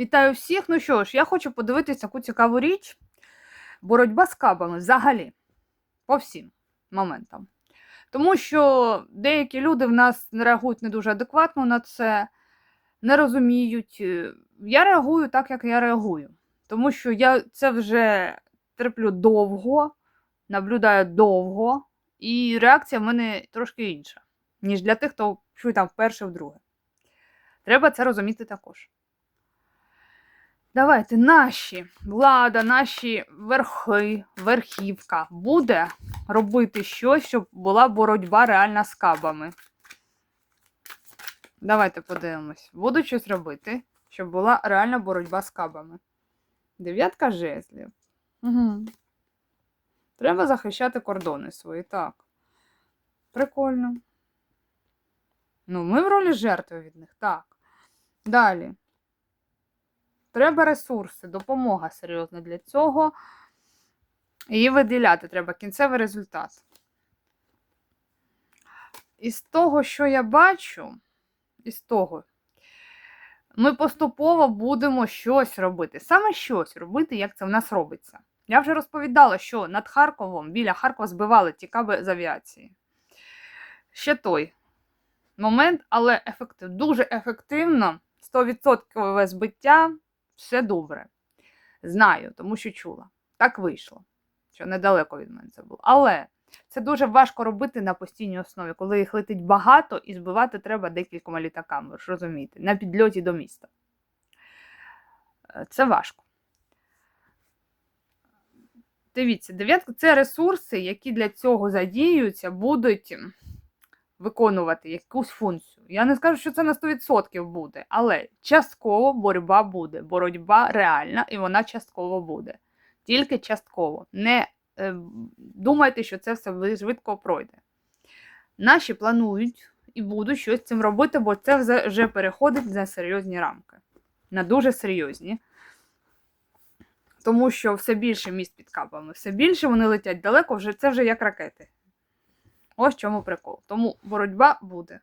Вітаю всіх. Ну що ж, я хочу подивитися таку цікаву річ. Боротьба з кабами взагалі. По всім моментам. Тому що деякі люди в нас реагують не дуже адекватно на це, не розуміють. Е, Я реагую так, як я реагую. Тому що я це вже терплю довго, наблюдаю довго, і реакція в мене трошки інша, ніж для тих, хто чує там вперше, вдруге. Треба це розуміти також. Давайте наші влада, наші верхи, верхівка буде робити щось, щоб була боротьба реальна з кабами. Давайте подивимось. Будуть щось робити, щоб була реальна боротьба з кабами. Дев'ятка жезлів. Угу. Треба захищати кордони свої, так. Прикольно. Ну, ми в ролі жертви від них, так. Далі. Треба ресурси, допомога серйозна для цього. Її виділяти треба кінцевий результат. Із того, що я бачу, із того, ми поступово будемо щось робити. Саме щось робити, як це в нас робиться. Я вже розповідала, що над Харковом, біля Харкова збивали ті каби з авіації. Ще той момент, але ефектив, дуже ефективно, 100% збиття, все добре. Знаю, тому що чула. Так вийшло, що недалеко від мене це було. Але це дуже важко робити на постійній основі, коли їх летить багато і збивати треба декількома літаками, ж розумієте, на підльоті до міста. Е, Це важко. Дивіться, дев'ятка це ресурси, які для цього задіюються, будуть виконувати якусь функцію. Я не скажу, що це на 100% буде, але частково боротьба буде. Боротьба реальна і вона частково буде. Тільки частково. Не е, думайте, що це все швидко пройде. Наші планують і будуть щось цим робити, бо це вже переходить на серйозні рамки. На дуже серйозні. Тому що все більше міст під капами, все більше вони летять далеко, вже це вже як ракети. Ось чому прикол. Тому боротьба буде.